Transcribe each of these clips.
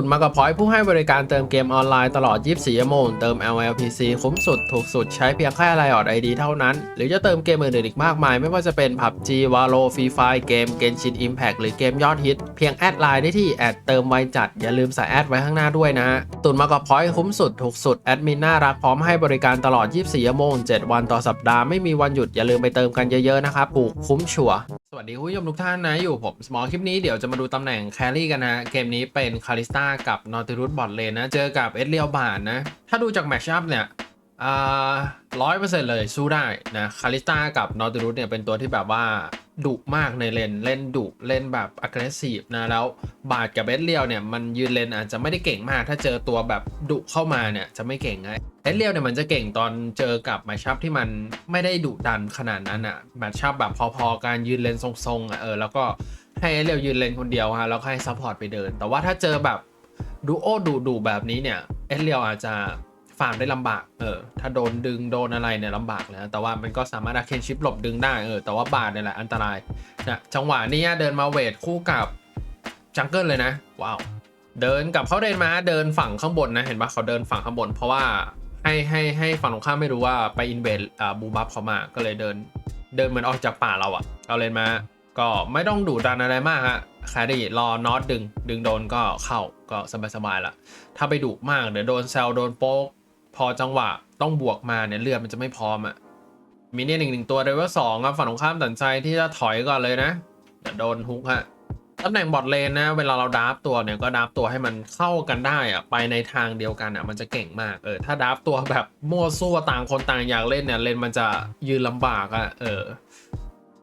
ตุนมากับพอยผู้ให้บริการเติมเกมออนไลน์ตลอด 24 ชั่วโมง เติม LLPC คุ้มสุด ถูกสุดใช้เพียงแค่ไลออดไอดีเท่านั้น หรือจะเติมเกมอื่นๆอีกมากมาย ไม่ว่าจะเป็น PUBG Valo Free Fire เกม Genshin Impact หรือเกมยอดฮิต เพียงแอดไลน์ได้ที่แอดเติมไวจัด อย่าลืมใส่แอดไว้ข้างหน้าด้วยนะฮะตุนมากับพอยคุ้มสุด ถูกสุด แอดมินน่ารักพร้อมให้บริการตลอด 24 ชั่วโมง 7 วันต่อสัปดาห์ไม่มีวันหยุดอย่าลืมไปเติมกันเยอะๆนะครับถูกคุ้มชัวสวัสดีคุณผู้ชมทุกท่านนะอยู่ผมสมอลคลิปนี้เดี๋ยวจะมาดูตำแหน่งแครี่กันนะเกมนี้เป็นคาริสตากับนอติรุสบอทเลนนะ เจอกับเอสเลียวบานนะ ถ้าดูจากแมชชัพเนี่ยร้อยเปอร์เซ็นต์เลยสู้ได้นะคาริสตากับนอติรุสเนี่ยเป็นตัวที่แบบว่าดุมากในเลนเล่นดุเล่นแบบ aggressive นะ แล้วบาดกับเอสเลียวเนี่ยมันยืนเลนอาจจะไม่ได้เก่งมาก ถ้าเจอตัวแบบดุเข้ามาเนี่ยจะไม่เก่งไงเอสเรียวเนี่ยมันจะเก่งตอนเจอกับแมชชัพที่มันไม่ได้ดุดันขนาดนั้นอะแมชชัพแบบพอๆการยืนเลนทรงๆอะเออแล้วก็ให้เอสเรียวยืนเลนคนเดียวฮะแล้วให้ซัพพอร์ตไปเดิน แต่ว่าถ้าเจอแบบ ดูโอดุดุแบบนี้เนี่ยเอสเรียวอาจจะฟาร์มได้ลำบากเออถ้าโดนดึงโดนอะไรเนี่ยลำบากนะแต่ว่ามันก็สามารถอาเคนชิปหลบดึงได้เออแต่ว่าบาดเนี่ยแหละอันตรายนะจังหวะนี้เดินมาเวทคู่กับจังเกิลเลยนะว้าวเดินกับเขาเดินมาเดินฝั่งข้างบนนะเห็นปะเขาเดินฝั่งข้างบน เพราะว่าให้ให้ให้ฝั่งตรงข้ามไม่รู้ว่าไปอินเวดอ่าบูบัฟเขามาก็เลยเดิน เดินเหมือนออกจากป่าเราอะเอาเลนมาก็ไม่ต้องดุดันอะไรมากฮะ แครี่รอน็อตดึง ดึงโดนก็เข้าก็สบายๆละถ้าไปดุมากเดี๋ยวโดนแซลโดนโป๊ก พอจังหวะต้องบวกมาเนี่ยเลือดมันจะไม่พร้อมอะมีเนี่ยหนึ่งหนึ่งตัวเดเวลสองครับฝั่งตรงข้ามตัดใจที่จะถอยก่อนเลยนะเดี๋ยวโดนฮุกฮะตำแหน่งบอทเลนนะ เวลาเราดับตัวเนี่ยก็ดับตัวให้มันเข้ากันได้อะไปในทางเดียวกันอะมันจะเก่งมากเออถ้าดับตัวแบบมั่วซั่วต่างคนต่างอยากเล่นเนี่ยเลนมันจะยืนลำบากอะเออ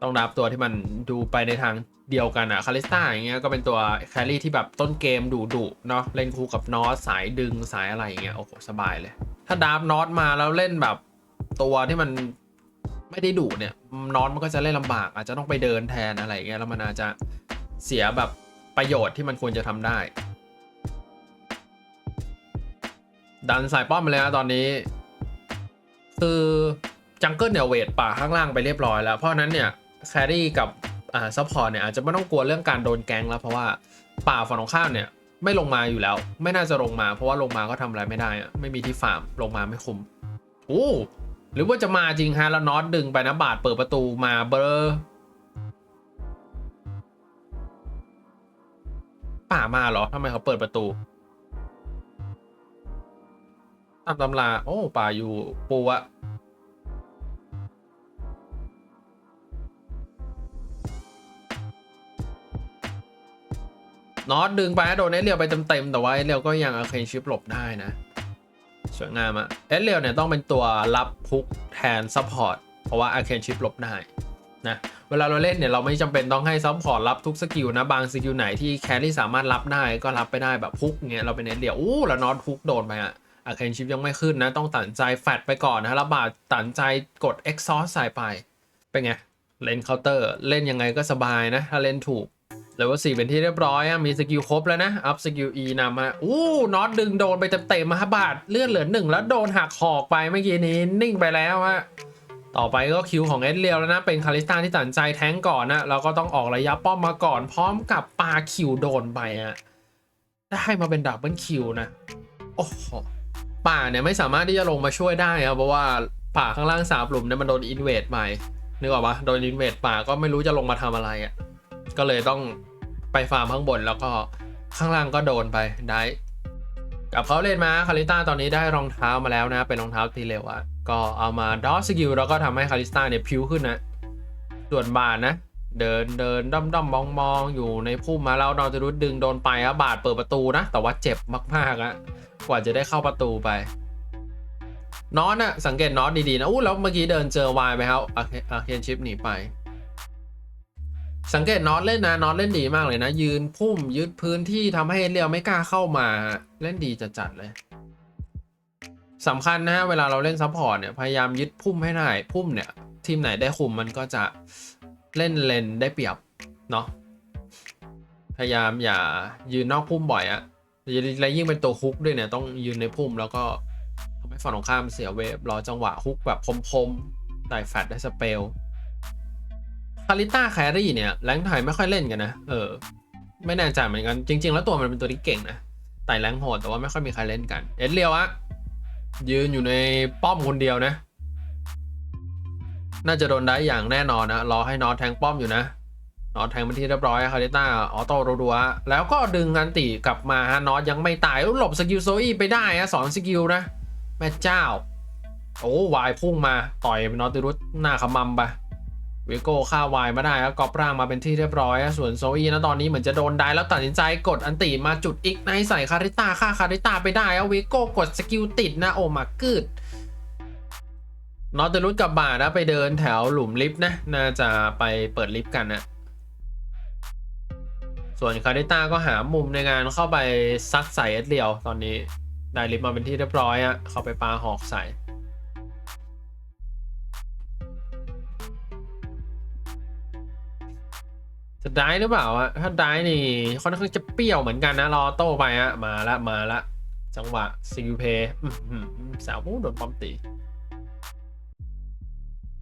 ต้องดับตัวที่มันดูไปในทาง เดียวกันอะคาริสตาอย่างเงี้ยก็เป็นตัวแครี่ที่แบบต้นเกมดุดุๆเนาะเล่นคู่กับนอสสายดึงสายอะไรอย่างเงี้ยโอ้โหสบายเลย ถ้าดับนอสมาแล้วเล่นแบบตัวที่มันไม่ได้ดุเนี่ยนอสมันก็จะเล่นลำบาก อาจจะต้องไปเดินแทนอะไรอย่างเงี้ยแล้วมันอาจจะเสียแบบประโยชน์ที่มันควรจะทำได้ ดันสายป้อมมาเลยนะตอนนี้ คือจังเกิลเนี่ยเวทป่าข้างล่างไปเรียบร้อยแล้ว เพราะนั้นเนี่ยแครี่กับ อ่าซัพพอร์ตเนี่ยอาจจะไม่ต้องกลัวเรื่องการโดนแกงแล้ว เพราะว่าป่าฝั่งตรงข้ามเนี่ยไม่ลงมาอยู่แล้ว ไม่น่าจะลงมา เพราะว่าลงมาก็ทำอะไรไม่ได้อะไม่มีที่ฟาร์มลงมาไม่คุ้มโอ้หรือว่าจะมาจริงฮะแล้วน็อตดึงไปนะบาดเปิดประตูมาเบอร์ป่ามาเหรอทำไมเขาเปิดประตูตามตำราโอ้ป่าอยู่ปูอะ น็อตดึงไปโดนเอสเรียวไปเต็มๆแต่ว่าเอสเรียวก็ยังเอาเคนชิปหลบได้นะ สวยงามอะเอสเรียวเนี่ยต้องเป็นตัวรับพุกแทนซัพพอร์ตเพราะว่าอาเคนชิปหลบได้นะเวลาเราเล่นเนี่ยเราไม่จำเป็นต้องให้ซัพพอร์ตรับทุกสกิลนะ บางสกิลไหนที่แครี่สามารถรับได้ก็รับไปได้แบบพุกเงี้ยเราเป็นเน้นเดียวอู้แล้วน็อตพุกโดนไปอะอาเคนชิปยังไม่ขึ้นนะ ต้องตัดใจแฟดไปก่อนนะแล้วบาดตัดใจกด exhaust ใส่ไปเป็นไงเล่นเคาน์เตอร์เล่นยังไงก็สบายนะถ้าเล่นถูก เลยว่าสี่เป็นที่เรียบร้อยอะมีสกิลครบแล้วนะ อัพสกิล E นำมาอู้น็อตดึงโดนไปเต็มๆมาบาดเลื่อนเหลือหนึ่งแล้วโดนหักหอกไปเมื่อกี้นี้นิ่งไปแล้วฮะต่อไปก็คิวของเอสเรียวแล้วนะ เป็นคาริสตาที่ตัดใจแท้งก่อนนะเราก็ต้องออกระยะป้อมมาก่อน พร้อมกับปาคิวโดนไปอะได้มาเป็นดับเบิลคิวนะ โอ้โหป่าเนี่ยไม่สามารถที่จะลงมาช่วยได้ครับเพราะว่าป่าข้างล่างสามหลุมเนี่ยมันโดนอินเวดไปนึกออกปะโดนอินเวดป่าก็ไม่รู้จะลงมาทำอะไรอะ่ะ ก็เลยต้องไปฟาร์มข้างบนแล้วก็ข้างล่างก็โดนไปได้กับเขาเล่นมาคาริต้าตอนนี้ได้รองเท้ามาแล้วนะ เป็นรองเท้าตีเร็วอะก็เอามาดอสกิลแล้วก็ทำให้คาริสต้าเนี่ยพิวขึ้นนะ ส่วนบาทนะ เดินเดินด้อมด้อมมองมองอยู่ในพุ่มมาแล้วนอนจะรุดดึงโดนไปอะบาทเปิดประตูนะ แต่ว่าเจ็บมากๆอะกว่าจะได้เข้าประตูไปนอตอะสังเกตนอตดีๆนะอู้แล้วเมื่อกี้เดินเจอวายไปครับอาเคนชิปหนีไป สังเกตน็อตเล่นนะน็อตเล่นดีมากเลยนะ ยืนพุ่มยึดพื้นที่ทำให้เรียวไม่กล้าเข้ามา เล่นดีจัดๆเลยสำคัญนะฮะเวลาเราเล่นซัพพอร์ตเนี่ยพยายามยึดพุ่มให้ได้พุ่มเนี่ยทีมไหนได้คุมมันก็จะเล่นเลนได้เปรียบเนาะพยายามอย่ายืนนอกพุ่มบ่อยอะและยิ่งเป็นตัวฮุกด้วยเนี่ยต้องยืนในพุ่มแล้วก็ทำให้ฝั่งตรงข้ามเสียเวฟรอจังหวะฮุกแบบคมๆได้แฟดได้สเปล คาริต้าแครี่เนี่ยแรงไทยไม่ค่อยเล่นกันนะ เออ ไม่แน่ใจเหมือนกัน จริง ๆ แล้วตัวมันเป็นตัวที่เก่งนะไต่แรงโหดแต่ว่าไม่ค่อยมีใครเล่นกัน เอ็ดเรียวอะยืนอยู่ในป้อมคนเดียวนะ น่าจะโดนได้อย่างแน่นอนนะ รอให้นอตแทงป้อมอยู่นะนอตแทงเป็นที่เรียบร้อยคาริต้าออโต้รัวๆแล้วก็ดึงอันติกลับมาฮะนอตยังไม่ตายหลบสกิลโซอี้ไปได้ฮะสอนสกิลนะแม่เจ้า โอ้วายพุ่งมาต่อยนอติรุสหน้าขมำไป เวโก้ฆ่าวายมาได้แล้วกอบร่างมาเป็นที่เรียบร้อย ส่วนโซอีนะตอนนี้เหมือนจะโดนได้แล้วตัดสินใจกดอันติมาจุดอีกในใส่คาริต้าฆ่าคาริต้าไปได้แล้วเวโก้กดสกิลติดนะโอมากึดนอติรุสกับบานะไปเดินแถวหลุมลิฟต์นะ น่าจะไปเปิดลิฟต์กันนะส่วนคาริต้าก็หามุมในงานเข้าไปซัดใส่เอสเรียวตอนนี้ได้ลิฟต์มาเป็นที่เรียบร้อยอะเข้าไปปาหอกใส่ จะได้หรือเปล่าอะถ้าได้นี่ค่อนข้างจะเปรี้ยวเหมือนกันนะรอโต้ไปอะมาละมาละจังหวะซิงเพย์สาวโอ้โดนปั๊มตี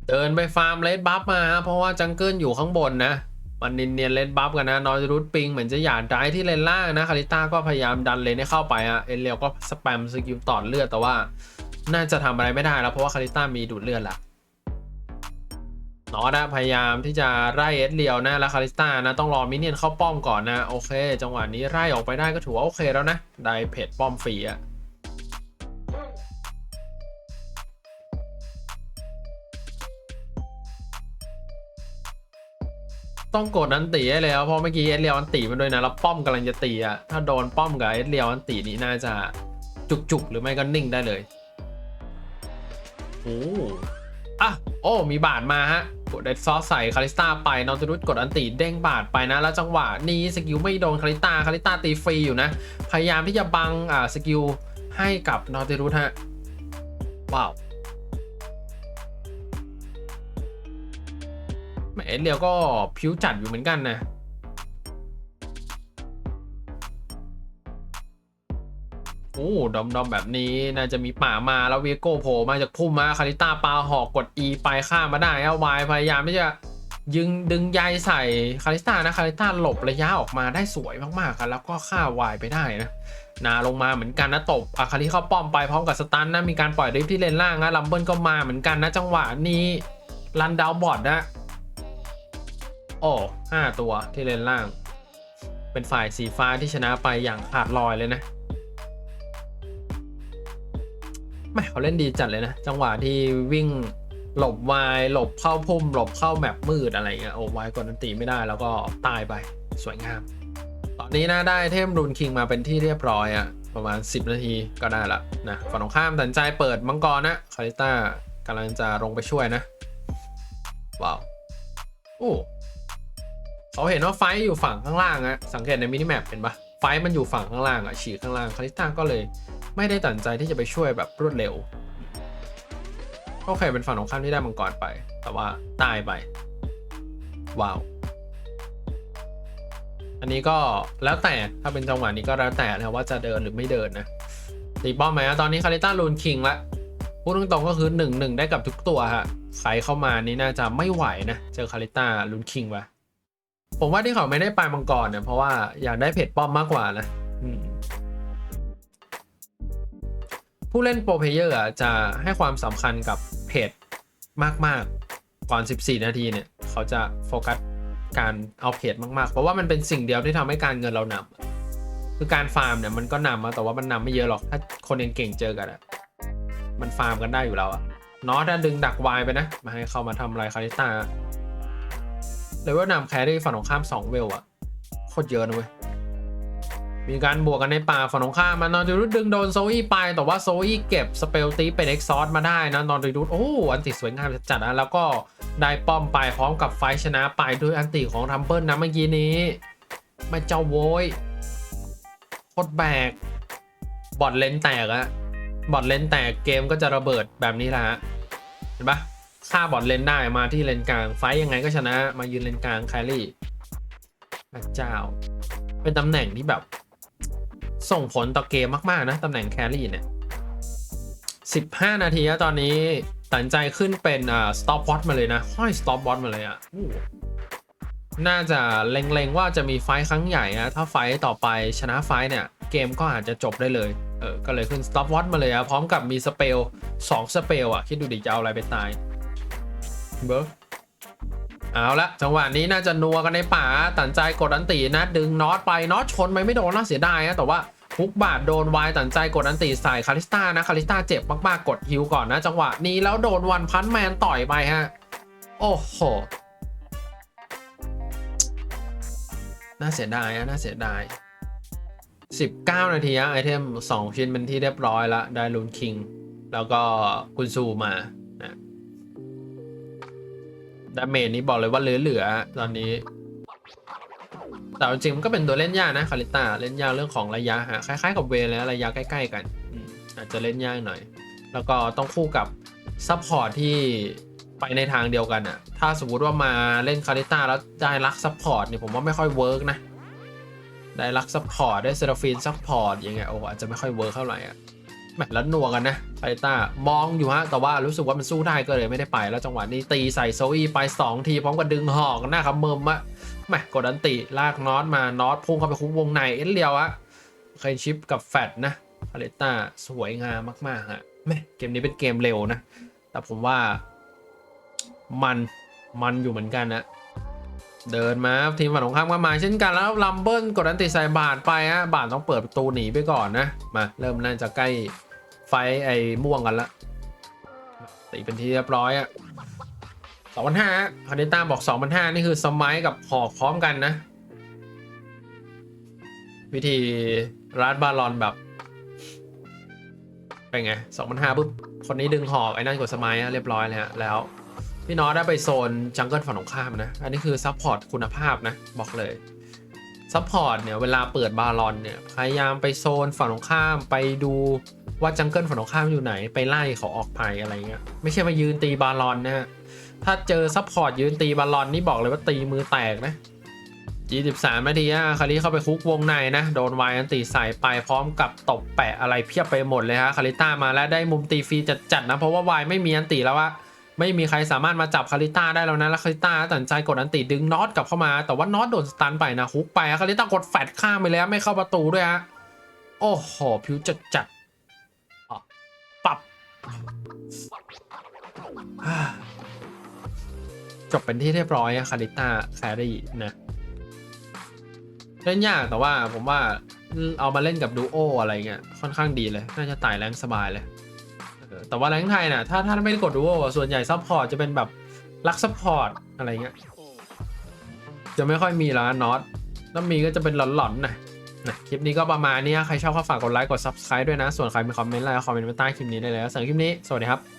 เดินไปฟาร์มเลดบัฟมาเพราะว่าจังเกิลอยู่ข้างบนนะมันเนียนๆเลนบัฟกันนะนอยรูทปิงเหมือนจะหยาดได้ที่เลนล่างนะคาริต้าก็พยายามดันเลนให้เข้าไปอะเอเลียวก็สแปมสกิลต่อเลือดแต่ว่า น่าจะทำอะไรไม่ได้แล้วเพราะว่าคาริต้ามีดูดเลือดละ นอตนะพยายามที่จะไล่เอสเลียวนะแล้วคาริสตานะต้องรอมินเนี่ยนเข้าป้อมก่อนนะโอเค จังหวะนี้ไล่ออกไปได้ก็ถือว่าโอเคแล้วนะได้เพจป้อมฟรีอะต้องกดอันตีให้แล้วเพราะเมื่อกี้เอสเรียวอันตีมันด้วยนะแล้วป้อมกำลังจะตีอะถ้าโดนป้อมกับเอสเรียวอันตีนี้น่าจะจุกๆ หรือไม่ก็นิ่งได้เลยโอ้อะโอ้มีบาดมาฮะ ดเดดซอสใส่คาริสตาไปนอนตรุดกดอันตีเด้งบาดไปนะ แล้วจังหวะนี้สกิลไม่โดนคาริสตาคาริสตาตีฟรีอยู่นะ พยายามที่จะบังอ่าสกิลให้กับนอติรุดฮะ ว้าวแหมเอสเดียวก็ผิวจัดอยู่เหมือนกันนะ โอ้ดอมดอมแบบนี้น่าจะมีป่ามาแล้วเวโก้โผล่มาจากพุ่มมาคาริต้าปาหอกกด E ไปข้ามมาได้เอาวายพยายามที่จะยึงดึงใยใส่คาริต้านะคาริต้าหลบระยะออกมาได้สวยมากๆครับแล้วก็ฆ่าวายไปได้นะนาลงมาเหมือนกันนะตบอาคาริเข้าป้อมไปพร้อมกับสตันนะมีการปล่อยริฟที่เลนล่างนะลัมเบิลก็มาเหมือนกันนะจังหวะนี้รันดาวบอดนะโอ้ห้าตัวที่เลนล่าง เป็นฝ่ายสีฟ้าที่ชนะไปอย่างขาดลอยเลยนะ ไม่เขาเล่นดีจัดเลยนะ จังหวะที่วิ่งหลบวายหลบเข้าพุ่ม หลบเข้าแมปมืดอะไรเงี้ยโอ้วายกดนันตีไม่ได้แล้วก็ตายไปสวยงาม ตอนนี้นะได้เทมรูนคิงมาเป็นที่เรียบร้อยอะประมาณ 10 นาทีก็ได้ละนะฝั่งตรงข้ามตัดใจเปิดมังกรนะคาริต้ากำลังจะลงไปช่วยนะ ว้าวโอ้เขาเห็นว่าไฟอยู่ฝั่งข้างล่างอะสังเกตในมินิแมปเห็นปะไฟมันอยู่ฝั่งข้างล่างอะฉีกข้างล่างคาริต้าก็เลย ไม่ได้ตัดสินใจที่จะไปช่วยแบบรวดเร็วโอเคเป็นฝั่งของข้ามที่ได้มังกรไป แต่ว่าตายไป ว้าว อันนี้ก็แล้วแต่ถ้าเป็นจังหวะนี้ก็แล้วแต่นะว่าจะเดินหรือไม่เดินนะตีป้อมไหมตอนนี้คาริต้าลูนคิงละพูดตรงๆก็คือ1นหนึ่งได้กับทุกตัวฮะใครเข้ามานี่น่าจะไม่ไหวนะเจอคาริต้าลูนคิงไปผมว่าที่เขาไม่ได้ปลายมังกรเนี่ยเพราะว่าอยากได้เพจป้อมมากกว่านะอืม ผู้เล่นโปรเพเยอร์อะจะให้ความสำคัญกับเพจมาก ๆ ก่อน 14 นาทีเนี่ย เขาจะโฟกัสการเอาเพจมากๆ เพราะว่ามันเป็นสิ่งเดียวที่ทำให้การเงินเรานำคือการฟาร์มเนี่ยมันก็นำมาแต่ว่ามันนำไม่เยอะหรอกถ้าคนเก่งๆเจอกันอะมันฟาร์มกันได้อยู่แล้วอะเนาะถ้าดึงดักวายไปนะ มาให้เข้ามาทำไรคาริต้าเลเวลนำแครี่ฝั่งตรงข้าม 2 เวลอะโคตรเยอะนะเว้ย มีการบวกกันในป่าฝั่งตรงข้ามมานอนดิรุดดึงโดนโซอี้ไป แต่ว่าโซอี้เก็บสเปลตีเป็นเอ็กซอร์มาได้นะนอนดิรุดโอ้อันติสวยงามจัดนะแล้วก็ได้ป้อมไปพร้อมกับไฟชนะไปด้วยอันติของทัมเปิลนะเมื่อกี้นี้ม่เจ้าโวยโคตรแบกบอดเลนแตกอะบอดเลนแตกเกมก็จะระเบิดแบบนี้แหละเห็นปะฆ่าบอดเลนได้มาที่เลนกลาง ไฟยังไงก็ชนะมายืนเลนกลางแครี่พระเจ้า เป็นตำแหน่งที่แบบ ส่งผลต่อเกมมาก ๆ นะ ตำแหน่งแครี่เนี่ย 15 นาทีแล้วตอนนี้ตัดใจขึ้นเป็นอ่า stop watch มาเลยนะ ห้อย stop watch มาเลยอะน่าจะเล็ง ๆ ว่าจะมีไฟครั้งใหญ่นะถ้าไฟต่อไปชนะไฟเนี่ย เกมก็อาจจะจบได้เลย เออ ก็เลยขึ้น stop watch มาเลยอะพร้อมกับมีสเปล2สเปลอะ คิดดูดิจะเอาอะไรไปตายเบิร์เอาละจังหวะนี้น่าจะนัวกันในป่าตัดใจกดอันตีนะ ดึงน็อตไปน็อตชนไปไม่โดนน่าเสียดายนะแต่ว่า ฮุกบาทโดนวายตัดใจกดอันตีใส่คาริสตานะคาริสตาเจ็บมากๆกดฮิวก่อนนะจังหวะนี้แล้วโดนวันพันแมนต่อยไปฮะ โอ้โห น่าเสียดายอะน่าเสียดาย 19 นาทีไอเทม 2 ชิ้นเป็นที่เรียบร้อยแล้ว ได้ลูนคิง แล้วก็กุนซูมานะดาเมจนี้บอกเลยว่าเหลือๆตอนนี้ แต่จริงมันก็เป็นตัวเล่นยากนะคาริต้าเล่นยากเรื่องของระยะฮะคล้ายๆกับเวย์แล้วระยะใกล้ ๆ กันอาจจะเล่นยากหน่อย แล้วก็ต้องคู่กับซัพพอร์ตที่ไปในทางเดียวกันอะถ้าสมมติว่ามาเล่นคาริต้าแล้วได้รักซัพพอร์ตเนี่ยผมว่าไม่ค่อยเวิร์กนะได้รักซัพพอร์ตได้เซราฟินซัพพอร์ตยังไงโอ้อาจจะไม่ค่อยเวิร์กเท่าไหร่อะ แหมแล้วนัวกันนะคาริต้ามองอยู่ฮะ แต่ว่ารู้สึกว่ามันสู้ได้ก็เลยไม่ได้ไป แล้วจังหวะนี้ตีใส่โซอีไป 2 ทีพร้อมกับดึงหอกหน้าคำเมิมอะแหมกดอันติลากน็อตมาน็อตพุ่งเข้าไปคุกวงในเอ็นเลียวอะเคยชิปกับแฟดนะคาริต้าสวยงามมากๆฮะแหมเกมนี้เป็นเกมเร็วนะ แต่ผมว่ามันมันอยู่เหมือนกันนะเดินมาทีมฝั่งตรงข้ามก็มาเช่นกันแล้วลัมเบิลกดอันติใส่บาทไปฮะบาทต้องเปิดประตูหนีไปก่อนนะ มาเริ่มน่าจะใกล้ ไฟไอ้ม่วงกันละตีเป็นที่เรียบร้อยอะสองพันห้าคานิต้าบอกสองพันห้านี่คือสมัยกับหอกพร้อมกันนะ วิธีรัดบาลอนแบบเป็นไงสองพันห้าปุ๊บ คนนี้ดึงหอกไอ้นั่นกดสมัยอะเรียบร้อยเลยฮะแล้ว พี่น้องได้ไปโซนจังเกิลฝั่งตรงข้ามนะ อันนี้คือซัพพอร์ตคุณภาพนะ บอกเลยซัพพอร์ตเนี่ยเวลาเปิดบาลอนเนี่ยพยายามไปโซนฝั่งตรงข้ามไปดู ว่าจังเกิลฝั่งตรงข้ามอยู่ไหนไปไล่เขาออกไปอะไรเงี้ยไม่ใช่มายืนตีบาลอนนะฮะถ้าเจอซัพพอร์ตยืนตีบาลอนนี่บอกเลยว่าตีมือแตกนะ23นาทีอะคาริเข้าไปคุกวงในนะ โดนวายอันตีใส่ไปพร้อมกับตบแปะอะไรเพียบไปหมดเลยฮะคาริต้ามาแล้วได้มุมตีฟรีจัดๆนะ เพราะว่าวายไม่มีอันตีแล้วอะไม่มีใครสามารถมาจับคาริต้าได้แล้วนะ แล้วคาริต้าตัดสินใจกดอันติดึงน็อตกลับเข้ามา แต่ว่าน็อตโดนสตันไปนะฮุกไปอะคาริต้ากดแฟดข้ามไปแล้วไม่เข้าประตูด้วยฮะโอ้โหผิวจัด จบเป็นที่เรียบร้อยอะคาริต้าแครี่นะเล่นยากแต่ว่าผมว่าเอามาเล่นกับดูโออะไรเงี้ยค่อนข้างดีเลย น่าจะไต่แรงสบายเลย แต่ว่าแรงไทยน่ะถ้าถ้าไม่ได้กดดูโอส่วนใหญ่ซัพพอร์ตจะเป็นแบบรักซัพพอร์ตอะไรเงี้ยจะไม่ค่อยมีแล้วน็อตถ้ามีก็จะเป็นหลอนๆนะ นะคลิปนี้ก็ประมาณนี้ใครชอบก็ฝากกดไลค์กด subscribe ด้วยนะ ส่วนใครมีคอมเมนต์อะไรคอมเมนต์ไว้ใต้คลิปนี้ได้เลยสำหรับคลิปนี้ สวัสดีครับ